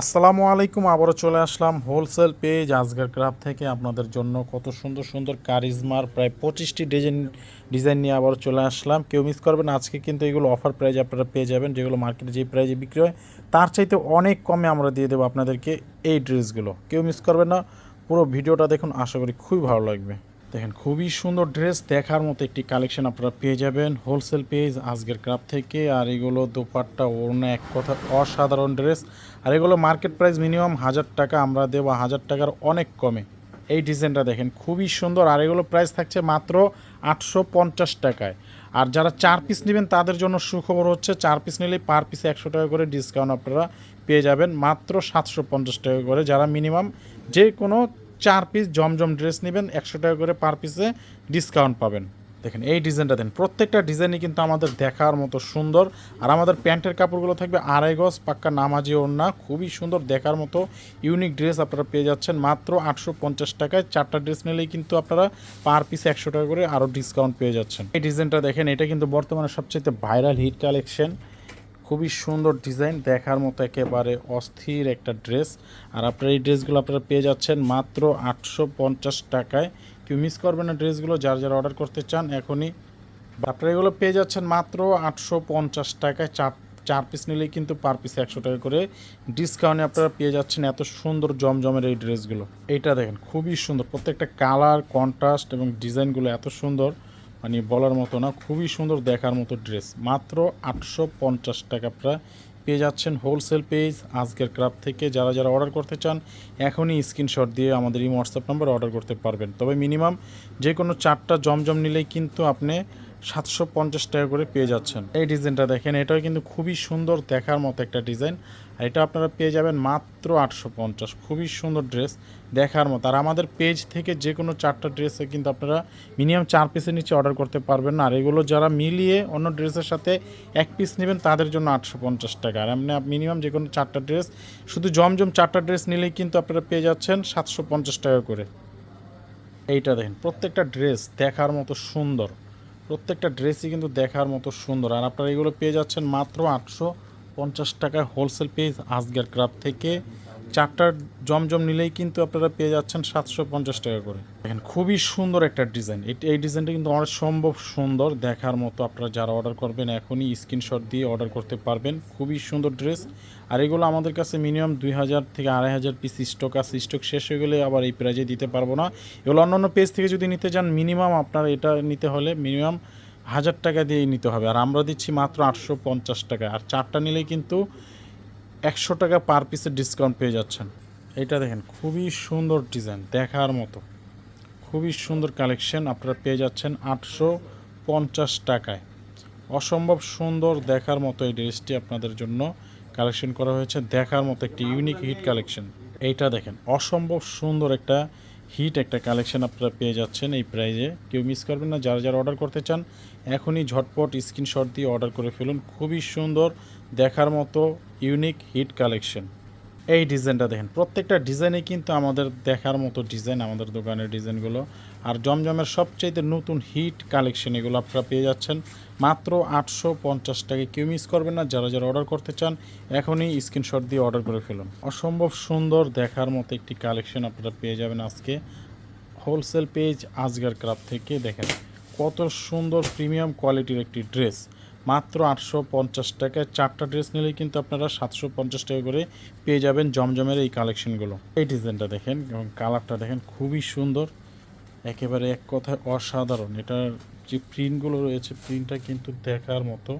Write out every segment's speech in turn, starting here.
আসসালামু আলাইকুম, আবারও চলে আসলাম হোলসেল পেজ আজগার ক্রাফ থেকে আপনাদের জন্য কত সুন্দর সুন্দর কারিজমার প্রায় পঁচিশটি ডিজাইন ডিজাইন নিয়ে আবারও চলে আসলাম। কেউ মিস করবেন, আজকে কিন্তু এগুলো অফার প্রাইজ আপনারা পেয়ে যাবেন, যেগুলো মার্কেটে যে প্রাইজে বিক্রি হয়, তার চাইতে অনেক কমে আমরা দিয়ে দেবো আপনাদেরকে এই ড্রেসগুলো কেউ মিস করবেন না, পুরো ভিডিওটা দেখুন, আশা করি খুবই ভালো লাগবে। দেখেন, খুবই সুন্দর ড্রেস দেখার মতো একটি কালেকশন আপনারা পেয়ে যাবেন। হোলসেল পেজ আজকের ক্রাফট থেকে, আর এগুলো দোপাট্টা, ওড়না, এক কথা অসাধারণ ড্রেস আর এগুলো মার্কেট প্রাইস মিনিমাম হাজার টাকা, আমরা দেবো হাজার টাকার অনেক কমে। এই ডিজাইনটা দেখেন, খুবই সুন্দর। আর এগুলো প্রাইস থাকছে মাত্র আটশো পঞ্চাশ টাকায়। আর যারা চার পিস নেবেন, তাদের জন্য সুখবর হচ্ছে, চার পিস নিলে পার পিসে একশো টাকা করে ডিসকাউন্ট আপনারা পেয়ে যাবেন, মাত্র সাতশো পঞ্চাশ টাকা করে। যারা মিনিমাম যে কোনো চার পিস জমজম ড্রেস নেবেন, একশো টাকা করে পার পিসে ডিসকাউন্ট পাবেন। দেখেন, এই ডিজাইনটা দেন। প্রত্যেকটা ডিজাইনই কিন্তু আমাদের দেখার মতো সুন্দর। আর আমাদের প্যান্টের কাপড়গুলো থাকবে আড়াই গজ, পাক্কা নামাজি ওড়না, খুবই সুন্দর, দেখার মতো ইউনিক ড্রেস আপনারা পেয়ে যাচ্ছেন। মাত্র আটশো পঞ্চাশ টাকায় চারটা ড্রেস নিলেই কিন্তু আপনারা পার পিসে একশো টাকা করে আরও ডিসকাউন্ট পেয়ে যাচ্ছেন। এই ডিজাইনটা দেখেন, এটা কিন্তু বর্তমানে সবচেয়ে ভাইরাল হিট কালেকশন খুবই সুন্দর ডিজাইন, দেখার মতো একেবারে অস্থির একটা ড্রেস। আর আপনারা এই ড্রেসগুলো আপনারা পেয়ে যাচ্ছেন মাত্র আটশো পঞ্চাশ টাকায়। কেউ মিস করবেন না ড্রেসগুলো, যার যারা অর্ডার করতে চান এখনই। আপনারা এগুলো পেয়ে যাচ্ছেন মাত্র আটশো পঞ্চাশ টাকায়। চার চার পিস নিলেই কিন্তু পার পিসে একশো টাকা করে ডিসকাউন্টে আপনারা পেয়ে যাচ্ছেন এত সুন্দর জমজমের এই ড্রেসগুলো। এইটা দেখেন, খুবই সুন্দর। প্রত্যেকটা কালার কন্ট্রাস্ট এবং ডিজাইনগুলো এত সুন্দর। মানে বলার মতো না, খুবই সুন্দর দেখার মতো ড্রেস মাত্র আটশো পঞ্চাশ টাকা আপনারা পেয়ে যাচ্ছেন হোলসেল পেজ আজকের ক্রাফট থেকে যারা যারা অর্ডার করতে চান, এখনই স্ক্রিনশট দিয়ে আমাদের এই হোয়াটসঅ্যাপ নাম্বার অর্ডার করতে পারবেন। তবে মিনিমাম যে কোনো চারটা জমজম নিলেই কিন্তু আপনি সাতশো পঞ্চাশ টাকা করে পেয়ে যাচ্ছেন। এই ডিজাইনটা দেখেন, এটাও কিন্তু খুবই সুন্দর দেখার মতো একটা ডিজাইন আর এটা আপনারা পেয়ে যাবেন মাত্র আটশো পঞ্চাশ। খুবই সুন্দর ড্রেস, দেখার মতো। আর আমাদের পেজ থেকে যে কোনো চারটা ড্রেসে কিন্তু আপনারা মিনিমাম চার পিসের নিচে অর্ডার করতে পারবেন না। আর এগুলো যারা মিলিয়ে অন্য ড্রেসের সাথে এক পিস নেবেন, তাদের জন্য আটশো পঞ্চাশ টাকা। আর এমনি মিনিমাম যে কোনো চারটা ড্রেস, শুধু জমজম চারটা ড্রেস নিলেই কিন্তু আপনারা পেয়ে যাচ্ছেন সাতশো পঞ্চাশ টাকা করে। এইটা দেখেন, প্রত্যেকটা ড্রেস দেখার মতো সুন্দর। প্রত্যেকটা ড্রেসই কিন্তু দেখার মতো সুন্দর। আর আপনারা এগুলো পেয়ে যাচ্ছেন মাত্র আটশো পঞ্চাশ টাকায় হোলসেল পেজ আজগার ক্রাফ থেকে। চারটার জমজম নিলেই কিন্তু আপনারা পেয়ে যাচ্ছেন সাতশো পঞ্চাশ টাকা করে। দেখেন, খুবই সুন্দর একটা ডিজাইন এই ডিজাইনটা কিন্তু অনেক সম্ভব সুন্দর। দেখার মতো আপনারা যারা অর্ডার করবেন, এখনই স্ক্রিনশট দিয়ে অর্ডার করতে পারবেন। খুবই সুন্দর ড্রেস আর এগুলো আমাদের কাছে মিনিমাম দুই হাজার থেকে আড়াই হাজার পিস স্টক আছে। স্টক শেষ হয়ে গেলে আবার এই প্রাইজে দিতে পারব না। এগুলো অন্যান্য পেজ থেকে যদি নিতে চান মিনিমাম আপনার এটা নিতে হলে মিনিমাম হাজার টাকা দিয়েই নিতে হবে। আর আমরা দিচ্ছি মাত্র আটশো পঞ্চাশ টাকা। আর চারটা নিলেই কিন্তু একশো টাকা পার পিসের ডিসকাউন্ট পেয়ে যাচ্ছেন। এটা দেখেন, খুবই সুন্দর ডিজাইন দেখার মতো। খুবই সুন্দর কালেকশন আপনারা পেয়ে যাচ্ছেন আটশো পঞ্চাশ টাকায়। অসম্ভব সুন্দর দেখার মতো এই ড্রেসটি আপনাদের জন্য কালেকশন করা হয়েছে। দেখার মতো একটি ইউনিক হিট কালেকশন এইটা দেখেন, অসম্ভব সুন্দর একটা হিট একটা কালেকশন আপনারা পেয়ে যাচ্ছেন এই প্রাইজে। কেউ মিস করবেন না, যারা যারা অর্ডার করতে চান, এখনই ঝটপট স্ক্রিনশট দিয়ে অর্ডার করে ফেলুন। খুবই সুন্দর, দেখার মতো, ইউনিক হিট কালেকশন। এই ডিজাইনটা দেখেন, প্রত্যেকটা ডিজাইনে কিন্তু আমাদের দেখার মতো ডিজাইন, আমাদের দোকানের ডিজাইনগুলো। আর জমজমের সবচাইতে নতুন হিট কালেকশন এগুলো আপনারা পেয়ে যাচ্ছেন। মাত্র আটশো পঞ্চাশ টাকা কেউ মিস করবেন না, যারা যারা অর্ডার করতে চান, এখনই স্ক্রিনশট দিয়ে অর্ডার করে ফেলুন। অসম্ভব সুন্দর দেখার মতো একটি কালেকশন আপনারা পেয়ে যাবেন আজকে। হোলসেল পেজ আজগার ক্রাফ থেকে দেখেন, কত সুন্দর প্রিমিয়াম কোয়ালিটির একটি ড্রেস মাত্র আটশো পঞ্চাশ টাকায় চারটা ড্রেস নিলেই কিন্তু আপনারা সাতশো পঞ্চাশ টাকা করে পেয়ে যাবেন জমজমের এই কালেকশনগুলো। এই ডিজাইনটা দেখেন এবং কালারটা দেখেন খুবই সুন্দর। একেবারে এক কথায় অসাধারণ। এটার যে প্রিন্টগুলো রয়েছে, প্রিন্টটা কিন্তু দেখার মতো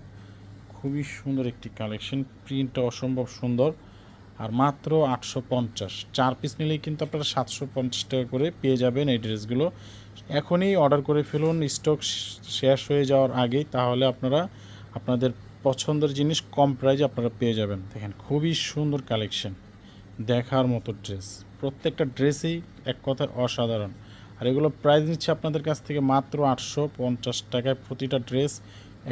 খুবই সুন্দর একটি কালেকশন। প্রিন্টটা অসম্ভব সুন্দর। আর মাত্র আটশো পঞ্চাশ। চার পিস নিলেই কিন্তু আপনারা সাতশো পঞ্চাশ টাকা করে পেয়ে যাবেন এই ড্রেসগুলো। এখনই অর্ডার করে ফেলুন। স্টক শেষ হয়ে যাওয়ার আগেই তাহলে আপনারা আপনাদের পছন্দের জিনিস কম প্রাইজে আপনারা পেয়ে যাবেন। দেখেন, খুবই সুন্দর কালেকশন দেখার মতো ড্রেস প্রত্যেকটা ড্রেসই এক কথায় অসাধারণ। আর এগুলো প্রাইস নিচ্ছে আপনাদের কাছ থেকে মাত্র আটশো পঞ্চাশ টাকায়। প্রতিটা ড্রেস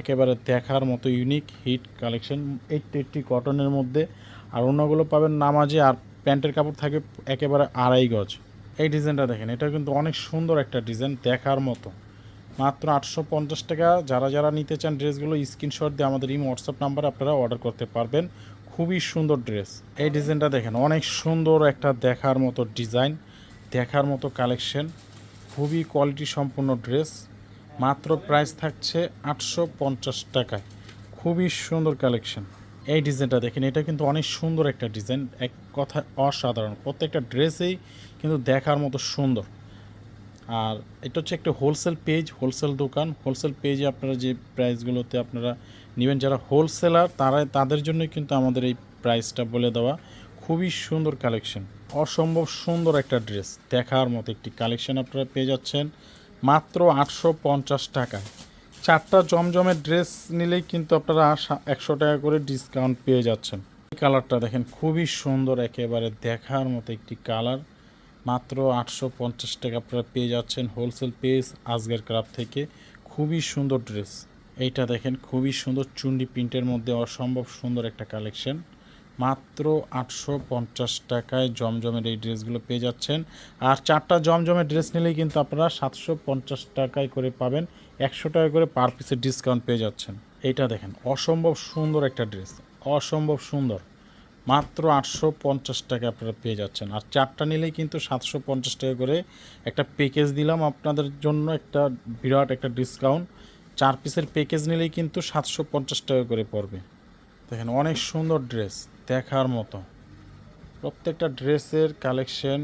একেবারে দেখার মতো unique hit collection eighty eighty কটনের মধ্যে। আর অন্যগুলো পাবেন নামাজে, আর প্যান্টের কাপড় থাকে একেবারে আড়াই গজ। এই ডিজাইনটা দেখেন এটা কিন্তু অনেক সুন্দর একটা ডিজাইন দেখার মতো। মাত্র আটশো পঞ্চাশ টাকা। যারা যারা নিতে চান ড্রেসগুলো স্ক্রিনশট দিয়ে আমাদের এই হোয়াটসঅ্যাপ নাম্বারে আপনারা অর্ডার করতে পারবেন। খুবই সুন্দর ড্রেস। এই ডিজাইনটা দেখেন অনেক সুন্দর একটা দেখার মতো ডিজাইন দেখার মতো কালেকশন। খুবই কোয়ালিটি সম্পূর্ণ ড্রেস। মাত্র প্রাইস থাকছে আটশো পঞ্চাশ টাকায়। খুবই সুন্দর কালেকশন। এই ডিজাইনটা দেখেন এটা কিন্তু অনেক সুন্দর একটা ডিজাইন। এক কথা অসাধারণ। প্রত্যেকটা ড্রেসেই কিন্তু দেখার মতো সুন্দর। আর এটা হচ্ছে একটা হোলসেল পেজ হোলসেল দোকান। হোলসেল পেজে আপনারা যে প্রাইসগুলোতে আপনারা নেবেন, যারা হোলসেলার তারা তাদের জন্যই কিন্তু আমাদের এই প্রাইসটা বলে দেওয়া। খুবই সুন্দর কালেকশন অসম্ভব সুন্দর একটা ড্রেস দেখার মতো একটি কালেকশন আপনারা পেয়ে যাচ্ছেন। মাত্র আটশো পঞ্চাশ টাকায় চারটা জমজমের ড্রেস নিলেই কিন্তু আপনারা একশো টাকা করে ডিসকাউন্ট পেয়ে যাচ্ছেন। এই কালারটা দেখেন, খুবই সুন্দর, একেবারে দেখার মতো একটি কালার মাত্র আটশো পঞ্চাশ টাকা আপনারা পেয়ে যাচ্ছেন হোলসেল পেজ আজগের ক্রাফ থেকে। খুবই সুন্দর ড্রেস এইটা দেখেন, খুবই সুন্দর চুন্ডি প্রিন্টের মধ্যে অসম্ভব সুন্দর একটা কালেকশন মাত্র আটশো পঞ্চাশ টাকায় জমজমের এই ড্রেসগুলো পেয়ে যাচ্ছেন। আর চারটা জমজমের ড্রেস নিলেই কিন্তু আপনারা সাতশো পঞ্চাশ টাকায় করে পাবেন, একশো টাকা করে পার পিসের ডিসকাউন্ট পেয়ে যাচ্ছেন। এইটা দেখেন, অসম্ভব সুন্দর একটা ড্রেস অসম্ভব সুন্দর। মাত্র আটশো পঞ্চাশ টাকা আপনারা পেয়ে যাচ্ছেন। আর চারটা নিলেই কিন্তু সাতশো পঞ্চাশ টাকা করে একটা প্যাকেজ দিলাম আপনাদের জন্য, একটা বিরাট একটা ডিসকাউন্ট চার পিসের প্যাকেজ নিলেই কিন্তু সাতশো পঞ্চাশ টাকা করে পড়বে। দেখেন, অনেক সুন্দর ড্রেস দেখার মতো। প্রত্যেকটা ড্রেসের কালেকশন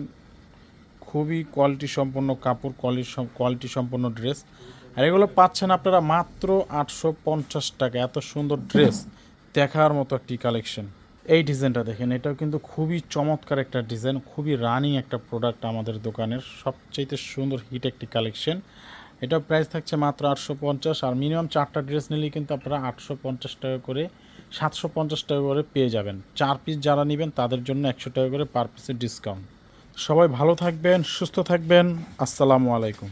খুবই কোয়ালিটি সম্পন্ন, কাপড় কোয়ালিটি কোয়ালিটি সম্পন্ন ড্রেস আর এগুলো পাচ্ছেন আপনারা মাত্র আটশো পঞ্চাশ টাকা। এত সুন্দর ড্রেস দেখার মতো একটি কালেকশন এই ডিজাইনটা দেখেন, এটাও কিন্তু খুবই চমৎকার একটা ডিজাইন, খুবই রানিং একটা প্রোডাক্ট আমাদের দোকানের সবচেয়ে সুন্দর হিট একটি কালেকশন এটা প্রাইস থাকছে মাত্র আটশো পঞ্চাশ, আর মিনিমাম চারটা ড্রেস নিলেই কিন্তু আপনারা আটশো পঞ্চাশ টাকা করে, সাতশো পঞ্চাশ টাকা করে পেয়ে যাবেন। চার পিস যারা নেবেন তাদের জন্য একশো টাকা করে পার পিসের ডিসকাউন্ট সবাই ভালো থাকবেন, সুস্থ থাকবেন, আসসালামু আলাইকুম।